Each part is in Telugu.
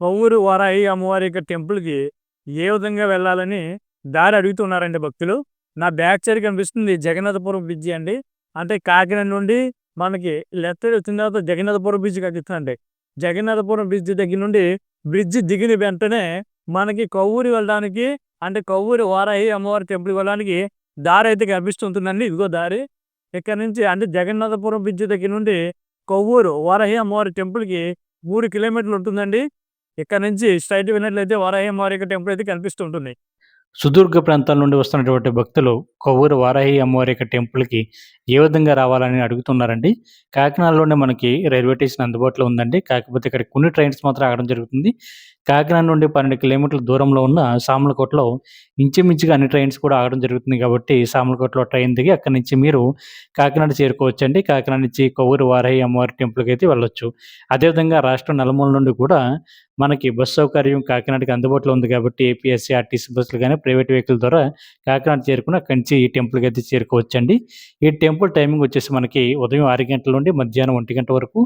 కొవ్వూరు వారాయి అమ్మవారి యొక్క టెంపుల్‌కి ఏ విధంగా వెళ్ళాలని దారి అడుగుతున్నారండి భక్తులు. నా బ్యాక్ సైడ్ కనిపిస్తుంది జగన్నాథపురం బ్రిడ్జి అండి. అంటే కాకినాడ నుండి మనకి లెఫ్ట్ సైడ్ వచ్చిన తర్వాత జగన్నాథపురం బ్రిడ్జ్ కనిపిస్తుందండి. జగన్నాథపురం బ్రిడ్జ్ దగ్గర నుండి బ్రిడ్జి దిగిన వెంటనే మనకి కొవ్వూరు వెళ్ళడానికి అంటే కొవ్వూరు వారాయి అమ్మవారి టెంపుల్‌కి వెళ్ళడానికి దారి అయితే కనిపిస్తుంటుందండి. ఇదిగో దారి. ఇక్కడ నుంచి అంటే జగన్నాథపురం బ్రిడ్జ్ దగ్గర నుండి కొవ్వూరు వారాహి అమ్మవారి టెంపుల్‌కి మూడు కిలోమీటర్లు ఉంటుందండి. ఇక్కడ నుంచి స్ట్రైట్ వెళ్ళినట్లయితే వారాహి అమ్మవారి యొక్క టెంపుల్ అయితే కనిపిస్తూ ఉంటుంది. ప్రాంతాల నుండి వస్తున్నటువంటి భక్తులు కొవ్వూరు వారాహి అమ్మవారి యొక్క టెంపుల్‌కి ఏ విధంగా రావాలని అడుగుతున్నారండి. కాకినాడలోనే మనకి రైల్వే స్టేషన్ అందుబాటులో ఉందండి. కాకపోతే ఇక్కడ కొన్ని ట్రైన్స్ మాత్రం ఆగడం జరుగుతుంది. కాకినాడ నుండి 12 కిలోమీటర్ల దూరంలో ఉన్న సామలకోటలో ఇంచుమించుగా అన్ని ట్రైన్స్ కూడా ఆగడం జరుగుతుంది కాబట్టి సామలకోటలో ట్రైన్ దిగి అక్కడి నుంచి మీరు కాకినాడ చేరుకోవచ్చు అండి కాకినాడ నుంచి కొవ్వూరు వారాహి అమ్మవారి టెంపుల్‌కి అయితే వెళ్ళొచ్చు. అదేవిధంగా రాష్ట్రం నలుమూల నుండి కూడా మనకి బస్సు సౌకర్యం కాకినాడకి అందుబాటులో ఉంది కాబట్టి ఏపీఎస్‌సీ, ఆర్టీసీ బస్సులు కానీ ప్రైవేట్ వెహికల్ ద్వారా కాకినాడ చేరుకుని అక్కడి నుంచి ఈ టెంపుల్‌కి అయితే చేరుకోవచ్చండి. ఈ టెంపుల్ టైమింగ్ వచ్చేసి మనకి ఉదయం ఆరు గంటల నుండి మధ్యాహ్నం ఒంటి గంట వరకు,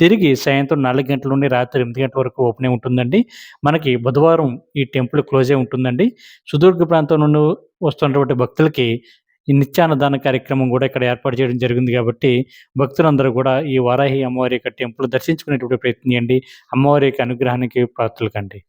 తిరిగి సాయంత్రం నాలుగు గంటల నుండి రాత్రి ఎనిమిది గంటల వరకు ఓపెన్ ఉంటుందండి. మనకి బుధవారం ఈ టెంపుల్ క్లోజ్ అయి ఉంటుందండి. సుదూర్ఘ ప్రాంతం నుండి వస్తున్నటువంటి భక్తులకి ఈ నిత్యాన్నదాన కార్యక్రమం కూడా ఇక్కడ ఏర్పాటు చేయడం జరిగింది కాబట్టి భక్తులందరూ కూడా ఈ వారాహి అమ్మవారి యొక్క టెంపుల్ దర్శించుకునేటువంటి ప్రయత్నం చేయండి. అమ్మవారి యొక్క అనుగ్రహానికి పాత్రులు కండి.